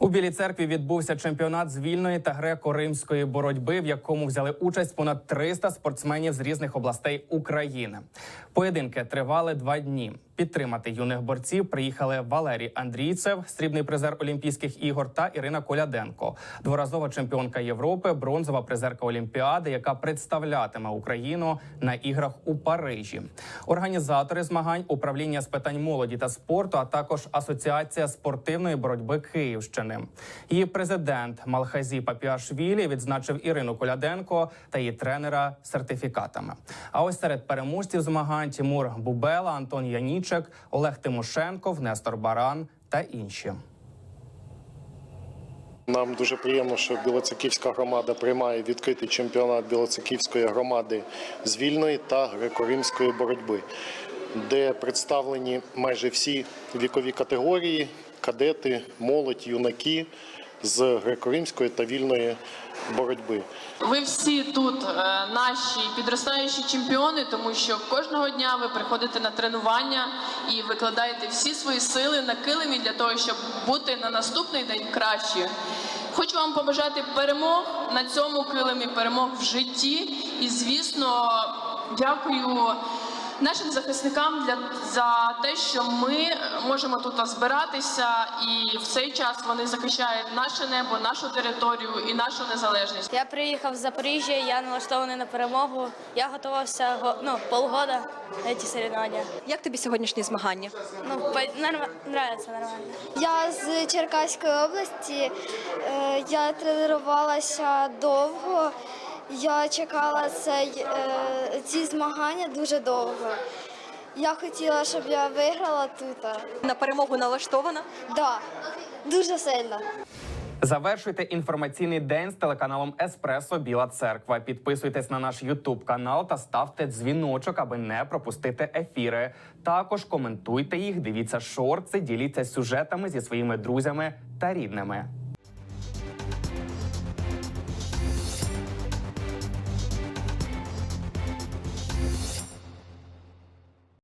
У Білій церкві відбувся чемпіонат з вільної та греко-римської боротьби, в якому взяли участь понад 300 спортсменів з різних областей України. Поєдинки тривали два дні. Підтримати юних борців приїхали Валерій Андрійцев, срібний призер Олімпійських ігор, та Ірина Коляденко, дворазова чемпіонка Європи, бронзова призерка Олімпіади, яка представлятиме Україну на іграх у Парижі. Організатори змагань управління з питань молоді та спорту, а також Асоціація спортивної боротьби Київщини. Її президент Малхазі Папіашвілі відзначив Ірину Коляденко та її тренера сертифікатами. А ось серед переможців змагань Тимур Бубела, Антон Янічек, Олег Тимошенков, Нестор Баран та інші. Нам дуже приємно, що Білоцерківська громада приймає відкритий чемпіонат Білоцерківської громади з вільної та греко-римської боротьби, де представлені майже всі вікові категорії, кадети, молодь, юнаки з греко-римської та вільної боротьби. Ви всі тут е, наші підростаючі чемпіони, тому що кожного дня ви приходите на тренування і викладаєте всі свої сили на килимі для того, щоб бути на наступний день краще. Хочу вам побажати перемог на цьому килимі, перемог в житті. І, звісно, дякую нашим захисникам для за те, що ми можемо тут збиратися, і в цей час вони захищають наше небо, нашу територію і нашу незалежність. Я приїхав з Запоріжжя, я налаштований на перемогу. Я готувався го- ну, полгода на ці соревновання. Як тобі сьогоднішні змагання? Ну, по- норм... нравится нормально. Я з Черкаської області. Е, Я тренувалася довго. Я чекала цей, е, ці змагання дуже довго. Я хотіла, щоб я виграла тут. На перемогу налаштована? Да, дуже сильно. Завершуйте інформаційний день з телеканалом Еспресо Біла Церква. Підписуйтесь на наш Ютуб канал та ставте дзвіночок, аби не пропустити ефіри. Також коментуйте їх, дивіться шорти, діліться сюжетами зі своїми друзями та рідними.